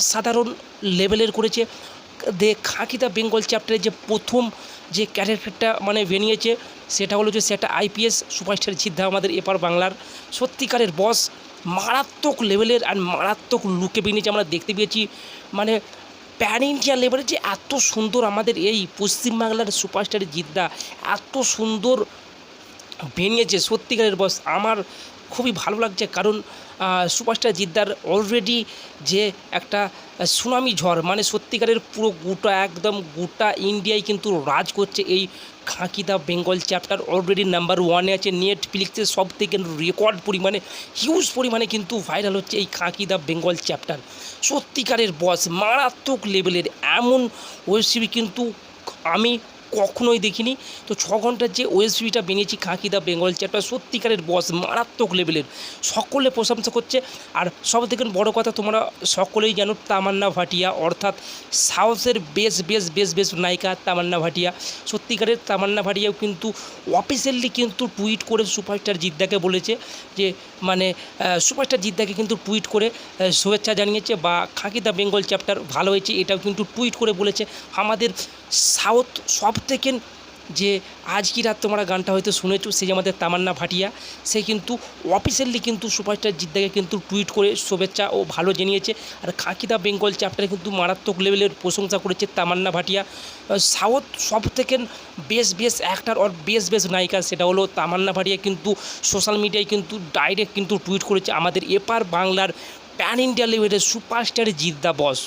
সাধারণ লেভেলের করেছে। দে খাকিদা বেঙ্গল চ্যাপ্টারে যে প্রথম যে ক্যারেক্টারটা মানে বেরিয়েছে সেটা হলো যে সেটা আইপিএস সুপারস্টার সিদ্ধা আমাদের এপার বাংলার। সত্যিকারের বস মারাত্মক লেভেলের আর মারাত্মক লুকে বেরিয়েছে আমরা দেখতে পেয়েছি। মানে প্যান ইন্ডিয়া লেভেলের যে এত সুন্দর আমাদের এই পশ্চিমবাংলার সুপারস্টার জিদ্দা, এত সুন্দর বেরিয়েছে সত্যিকারের বস আমার খুবই ভালো লাগছে কারণ সুপারস্টার জিদ্দার অলরেডি যে একটা সুনামি ঝড় মানে সত্যিকারের পুরো গোটা, একদম গোটা ইন্ডিয়ায় কিন্তু রাজ করছে এই খাঁকিদা বেঙ্গল চ্যাপ্টার অলরেডি নাম্বার ওয়ানে আছে নেটফ্লিক্সে সব থেকে রেকর্ড পরিমাণে হিউজ পরিমাণে কিন্তু ভাইরাল হচ্ছে এই খাঁকিদা বেঙ্গল চ্যাপ্টার। সত্যিকারের বস মারাত্মক লেভেলের এমন ওয়েব সিরিজ কিন্তু আমি কখনোই দেখিনি। তো ছ ঘণ্টার যে ওএসবিটা বেরিয়েছি খাঁকিদা বেঙ্গল চ্যাপ্টার সত্যিকারের বস মারাত্মক লেভেলের সকলে প্রশংসা করছে। আর সব থেকে বড় কথা তোমরা সকলেই জানো, তামান্না ভাটিয়া, অর্থাৎ সাউথের বেশ বেশ বেশ বেশ নায়িকা তামান্না ভাটিয়া। সত্যিকারের তামান্না ভাটিয়াও কিন্তু অফিসিয়ালি কিন্তু টুইট করে সুপারস্টার জিদ্দাকে বলেছে যে মানে সুপারস্টার জিদ্দাকে কিন্তু টুইট করে শুভেচ্ছা জানিয়েছে বা খাঁকিদা বেঙ্গল চ্যাপ্টার ভালো হয়েছে, এটাও কিন্তু টুইট করে বলেছে। আমাদের সাউথ সব থেকে যে আজ কি রাত তোমরা গানটা হয়তো শুনেছো যে আমাদের তামান্না ভাটিয়া, সে কিন্তু অফিসিয়ালি কিন্তু সুপারস্টার জিদ্দাকে কিন্তু টুইট করে শুভেচ্ছা ও ভালো জানিয়েছে। আর খাকিদা বেঙ্গল চ্যাপ্টারে কিন্তু মারাত্মক লেভেলের প্রশংসা করেছে তামান্না ভাটিয়া। সাউথ সব থেকে বেশ বেশ অ্যাক্টার ওর বেশ বেশ নায়িকা, সেটা হলো তামান্না ভাটিয়া কিন্তু সোশ্যাল মিডিয়ায় কিন্তু ডাইরেক্ট কিন্তু টুইট করেছে আমাদের এপার বাংলার প্যান ইন্ডিয়া লেভেলের সুপারস্টার জিদ্দা বস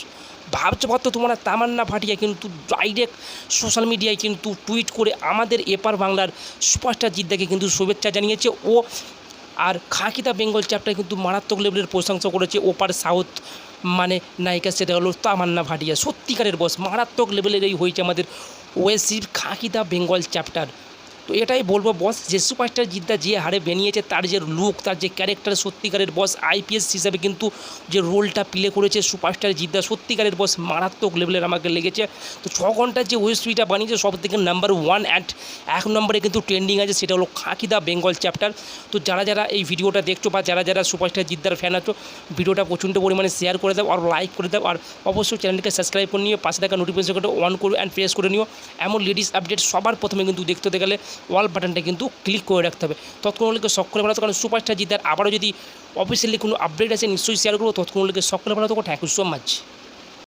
ভাবতো তোমরা তামান্না ভাটিয়া কিন্তু ডাইরেক্ট সোশ্যাল মিডিয়ায় কিন্তু টুইট করে আমাদের এপার বাংলার সুপারস্টার জিদ্দাকে কিন্তু শুভেচ্ছা জানিয়েছে। ও আর খাকিদা বেঙ্গল চ্যাপ্টার কিন্তু মারাত্মক লেভেলের প্রশংসা করেছে। ওপার সাউথ মানে নায়িকা সেটা হলো তামান্না ভাটিয়া। সত্যিকারের বস মারাত্মক লেভেলের এই হয়েছে আমাদের ওয়েসির খাকিদা বেঙ্গল চ্যাপ্টার তো এটাই বলব বস যে সুপারস্টার জিদ্দা যে হারে বেরিয়েছে, তার যে লুক তার যে ক্যারেক্টার সত্যিকারের বস আইপিএস হিসাবে কিন্তু যে রোলটা প্লে করেছে সুপারস্টার জিদ্দা সত্যিকারের বস মারাত্মক লেভেলের আমাকে লেগেছে। তো ছ ঘণ্টার যে ওয়েব সিরিজটা বানিয়েছে সব থেকে নাম্বার ওয়ান অ্যান্ড এক নম্বরে কিন্তু ট্রেন্ডিং আছে, সেটা হলো খাকিদা বেঙ্গল চ্যাপ্টার তো যারা যারা এই ভিডিওটা দেখছ বা যারা যারা সুপারস্টার জিদ্দার ফ্যান আছো, ভিডিওটা প্রচণ্ড পরিমাণে শেয়ার করে দাও আর লাইক করে দাও। আর অবশ্যই চ্যানেলকে সাবস্ক্রাইব করে নিও, পাশে থাকা নোটিফিকেশনটা অন করো অ্যান্ড প্রেস করে নিও। এমন লেডিস আপডেট সবার প্রথমে কিন্তু দেখতে গেলে ওয়াল বাটনটা কিন্তু ক্লিক করে রাখতে হবে। তৎক্ষণাৎ সকলে ভালো কারণ সুপারস্টার জিতার আবারও যদি অফিসিয়ালি কোনো আপডেট আছে নিশ্চয়ই শেয়ার করব। তৎক্ষণাৎ সকলে ভালো থাকো থ্যাংক ইউ সো মাচ